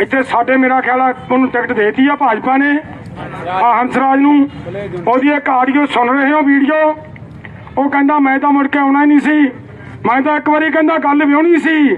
ਇੱਥੇ ਸਾਡੇ ਮੇਰਾ ਖਿਆਲ ਆ, ਉਹਨੂੰ ਟਿਕਟ ਦੇਤੀ ਆ ਭਾਜਪਾ ਨੇ। ਆ ਹੰਸਰਾਜ ਨੂੰ। ਉਹਦੀ ਇੱਕ ਆਡੀਓ ਸੁਣ ਰਹੇ ਹੋ, ਵੀਡੀਓ। ਉਹ ਕਹਿੰਦਾ, ਮੈਂ ਤਾਂ ਮੁੜ ਕੇ ਆਉਣਾ ਹੀ ਨਹੀਂ ਸੀ। ਮੈਂ ਤਾਂ ਇੱਕ ਵਾਰੀ ਕਹਿੰਦਾ, ਗੱਲ ਵਿਆਹਣੀ ਸੀ।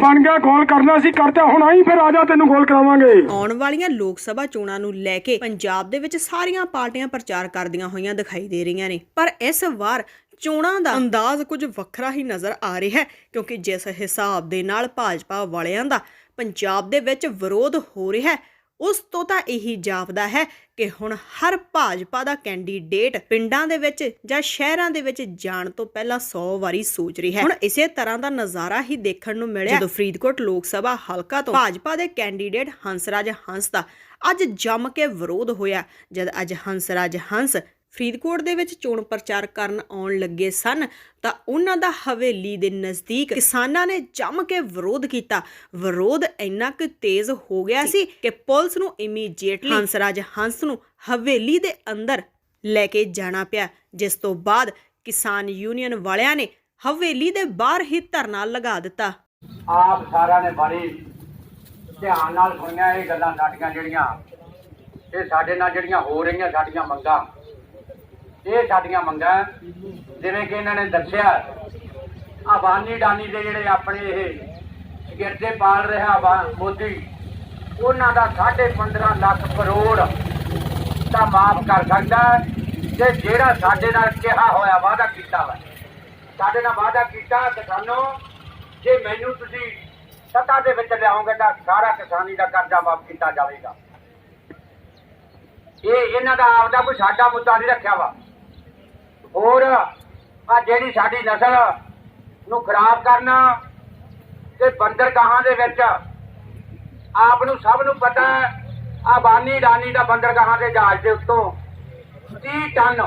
ਬਣ ਗਿਆ, ਗੋਲ ਕਰਨਾ ਸੀ। ਕਰਤਾ ਹੁਣ ਆਈ, ਫਿਰ ਆ ਜਾ, ਤੈਨੂੰ ਗੋਲ ਕਰਾਵਾਂਗੇ। ਆਉਣ ਵਾਲੀਆਂ ਲੋਕ ਸਭਾ ਚੋਣਾਂ ਨੂੰ ਲੈ ਕੇ ਪੰਜਾਬ ਦੇ ਵਿੱਚ ਸਾਰੀਆਂ ਪਾਰਟੀਆਂ ਪ੍ਰਚਾਰ ਕਰਦੀਆਂ ਹੋਈਆਂ ਦਿਖਾਈ ਦੇ ਰਹੀਆਂ ਨੇ। ਪਰ ਇਸ ਵਾਰ ਚੋਣਾਂ ਦਾ ਅੰਦਾਜ਼ ਕੁਝ ਵੱਖਰਾ ਹੀ ਨਜ਼ਰ ਆ ਰਿਹਾ ਹੈ ਕਿਉਂਕਿ ਜਿਸ ਹਿਸਾਬ ਦੇ ਨਾਲ ਭਾਜਪਾ ਵਾਲਿਆਂ ਦਾ ਪੰਜਾਬ ਦੇ ਵਿੱਚ ਵਿਰੋਧ ਹੋ ਰਿਹਾ ਹੈ ਉਸ ਤੋਂ ਤਾਂ ਇਹੀ ਜਾਪਦਾ ਹੈ ਕਿ ਹੁਣ ਹਰ ਭਾਜਪਾ ਦਾ ਕੈਂਡੀਡੇਟ ਪਿੰਡਾਂ ਦੇ ਵਿੱਚ ਜਾਂ ਸ਼ਹਿਰਾਂ ਦੇ ਵਿੱਚ ਜਾਣ ਤੋਂ ਪਹਿਲਾਂ 100 ਵਾਰੀ ਸੋਚ ਰਿਹਾ ਹੈ। ਹੁਣ ਇਸੇ ਤਰ੍ਹਾਂ ਦਾ ਨਜ਼ਾਰਾ ਹੀ ਦੇਖਣ ਨੂੰ ਮਿਲਿਆ। ਜਦੋਂ ਫਰੀਦਕੋਟ ਲੋਕ ਸਭਾ ਹਲਕਾ ਤੋਂ ਭਾਜਪਾ ਦੇ ਕੈਂਡੀਡੇਟ ਹੰਸਰਾਜ ਹੰਸ ਦਾ ਅੱਜ ਜੰਮ ਕੇ ਵਿਰੋਧ ਹੋਇਆ ਜਦ ਅੱਜ ਹੰਸਰਾਜ ਹੰਸ ਫਰੀਦਕੋਟ ਦੇ ਵਿੱਚ ਚੋਣ ਪ੍ਰਚਾਰ ਕਰਨ ਆਉਣ ਲੱਗੇ ਸਨ, ਤਾਂ ਉਹਨਾਂ ਦਾ ਹਵੇਲੀ ਦੇ ਨਜ਼ਦੀਕ ਕਿਸਾਨਾਂ ਨੇ ਜੰਮ ਕੇ ਵਿਰੋਧ ਕੀਤਾ। ਵਿਰੋਧ ਇੰਨਾ ਕੁ ਤੇਜ਼ ਹੋ ਗਿਆ ਸੀ ਕਿ ਪੁਲਿਸ ਨੂੰ ਇਮੀਡੀਏਟਲੀ ਹੰਸਰਾਜ ਹੰਸ ਨੂੰ ਹਵੇਲੀ ਦੇ ਅੰਦਰ ਲੈ ਕੇ ਜਾਣਾ ਪਿਆ, ਜਿਸ ਤੋਂ ਬਾਅਦ ਕਿਸਾਨ ਯੂਨੀਅਨ ਵਾਲਿਆਂ ਨੇ ਹਵੇਲੀ ਦੇ ਬਾਹਰ ਹੀ ਧਰਨਾ ਲਗਾ ਦਿੱਤਾ। ਆਪ ਸਾਰਿਆਂ ਨੇ ਬੜੀ ਧਿਆਨ ਨਾਲ ਸੁਣੀਆਂ, ਇਹ ਗੱਲਾਂ ਸਾਡੀਆਂ ਜਿਹੜੀਆਂ, ਇਹ ਸਾਡੇ ਨਾਲ ਜਿਹੜੀਆਂ ਹੋ ਰਹੀਆਂ, ਸਾਡੀਆਂ ਮੰਗਾਂ। ਇਹ ਸਾਡੀਆਂ ਮੰਗਾਂ ਜਿਵੇਂ ਕਿ ਇਹਨਾਂ ਨੇ ਦੱਸਿਆ ਆ ਬਾਨੀ ਡਾਨੀ ਦੇ ਜਿਹੜੇ ਆਪਣੇ ਇਹ ਗਿਰਦੇ ਪਾਲ ਰਿਹਾ ਮੋਦੀ, ਉਹਨਾਂ ਦਾ 15.5 ਲੱਖ ਕਰੋੜ ਦਾ ਮਾਫ ਕਰ ਸਕਦਾ ਤੇ ਜਿਹੜਾ ਸਾਡੇ ਨਾਲ ਕਿਹਾ ਹੋਇਆ ਵਾਅਦਾ ਕੀਤਾ ਵਾ, ਸਾਡੇ ਨਾਲ ਵਾਅਦਾ ਕੀਤਾ ਕਿਸਾਨੋ ਜੇ ਮੈਨੂੰ ਤੁਸੀਂ ਸੱਤਾ ਦੇ ਵਿੱਚ ਲਿਆਓਗੇ ਤਾਂ ਸਾਰਾ ਕਿਸਾਨੀ ਦਾ ਕਰਜ਼ਾ ਮਾਫ ਕੀਤਾ ਜਾਵੇਗਾ। ਇਹ ਇਹਨਾਂ ਦਾ ਆਪਦਾ ਕੋਈ ਸਾਡਾ ਮੁੱਦਾ ਨਹੀਂ ਰੱਖਿਆ ਵਾ। ਹੋਰ ਆ ਜਿਹੜੀ ਸਾਡੀ ਨਸਲ ਨੂੰ ਖਰਾਬ ਕਰਨਾ ਤੇ ਬੰਦਰਗਾਹਾਂ ਦੇ ਵਿੱਚ ਆਪ ਨੂੰ ਸਭ ਨੂੰ ਪਤਾ ਹੈ, ਆ ਬਾਨੀ ਦਾ ਬੰਦਰਗਾਹਾਂ ਦੇ ਜਹਾਜ਼ ਦੇ ਉੱਤੋਂ 30 ਟਨ।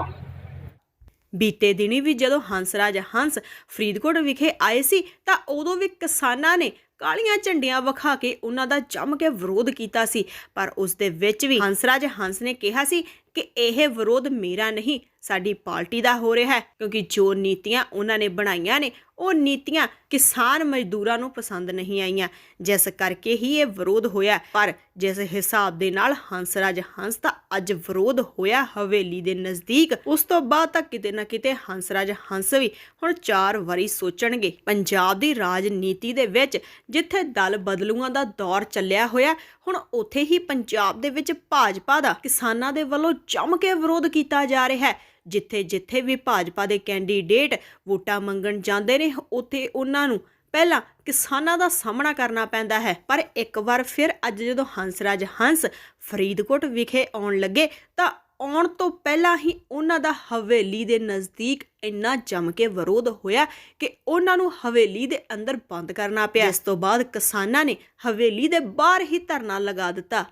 ਬੀਤੇ ਦਿਨੀ ਵੀ ਜਦੋਂ ਹੰਸਰਾਜ ਹੰਸ ਫਰੀਦਕੋਟ ਵਿਖੇ ਆਏ ਸੀ, ਤਾਂ ਉਦੋਂ ਵੀ ਕਿਸਾਨਾਂ ਨੇ ਕਾਲੀਆਂ ਝੰਡੀਆਂ ਵਿਖਾ ਕੇ ਉਹਨਾਂ ਦਾ ਜੰਮ ਕੇ ਵਿਰੋਧ ਕੀਤਾ ਸੀ। ਪਰ ਉਸ ਦੇ ਵਿੱਚ ਵੀ ਹੰਸਰਾਜ ਹੰਸ ਨੇ ਕਿਹਾ ਸੀ ਕਿ ਇਹ ਵਿਰੋਧ ਮੇਰਾ ਨਹੀਂ, ਸਾਡੀ ਪਾਰਟੀ ਦਾ ਹੋ ਰਿਹਾ ਹੈ, ਕਿਉਂਕਿ ਜੋ ਨੀਤੀਆਂ ਉਹਨਾਂ ਨੇ ਬਣਾਈਆਂ ਨੇ ਉਹ ਨੀਤੀਆਂ ਕਿਸਾਨ ਮਜ਼ਦੂਰਾਂ ਨੂੰ ਪਸੰਦ ਨਹੀਂ ਆਈਆਂ। ਜਿਸ ਕਰਕੇ ਹੀ ਇਹ ਵਿਰੋਧ ਹੋਇਆ। ਪਰ ਜਿਸ ਹਿਸਾਬ ਦੇ ਨਾਲ ਹੰਸਰਾਜ ਹੰਸ ਦਾ ਅੱਜ ਵਿਰੋਧ ਹੋਇਆ ਹਵੇਲੀ ਦੇ ਨਜ਼ਦੀਕ, ਉਸ ਤੋਂ ਬਾਅਦ ਤਾਂ ਕਿਤੇ ਨਾ ਕਿਤੇ ਹੰਸਰਾਜ ਹੰਸ ਵੀ ਹੁਣ ਚਾਰ ਵਾਰੀ ਸੋਚਣਗੇ। ਪੰਜਾਬ ਦੀ ਰਾਜਨੀਤੀ ਦੇ ਵਿੱਚ ਜਿੱਥੇ ਦਲ ਬਦਲੂਆਂ ਦਾ ਦੌਰ ਚੱਲਿਆ ਹੋਇਆ, ਹੁਣ ਉੱਥੇ ਹੀ ਪੰਜਾਬ ਦੇ ਵਿੱਚ ਭਾਜਪਾ ਦਾ ਕਿਸਾਨਾਂ ਦੇ ਵੱਲੋਂ ਜੰਮ ਕੇ ਵਿਰੋਧ ਕੀਤਾ ਜਾ ਰਿਹਾ ਹੈ। ਜਿੱਥੇ ਜਿੱਥੇ ਵੀ ਭਾਜਪਾ ਦੇ ਕੈਂਡੀਡੇਟ ਵੋਟਾਂ ਮੰਗਣ ਜਾਂਦੇ ਨੇ, ਉੱਥੇ ਉਹਨਾਂ ਨੂੰ ਪਹਿਲਾਂ ਕਿਸਾਨਾਂ ਦਾ ਸਾਹਮਣਾ ਕਰਨਾ ਪੈਂਦਾ ਹੈ। ਪਰ ਇੱਕ ਵਾਰ ਫਿਰ ਅੱਜ ਜਦੋਂ ਹੰਸਰਾਜ ਹੰਸ ਫਰੀਦਕੋਟ ਵਿਖੇ ਆਉਣ ਲੱਗੇ, ਤਾਂ ਆਉਣ ਤੋਂ ਪਹਿਲਾਂ ਹੀ ਉਹਨਾਂ ਦਾ ਹਵੇਲੀ ਦੇ ਨਜ਼ਦੀਕ ਇੰਨਾ ਜੰਮ ਕੇ ਵਿਰੋਧ ਹੋਇਆ ਕਿ ਉਹਨਾਂ ਨੂੰ ਹਵੇਲੀ ਦੇ ਅੰਦਰ ਬੰਦ ਕਰਨਾ ਪਿਆ। ਇਸ ਤੋਂ ਬਾਅਦ ਕਿਸਾਨਾਂ ਨੇ ਹਵੇਲੀ ਦੇ ਬਾਹਰ ਹੀ ਧਰਨਾ ਲਗਾ ਦਿੱਤਾ।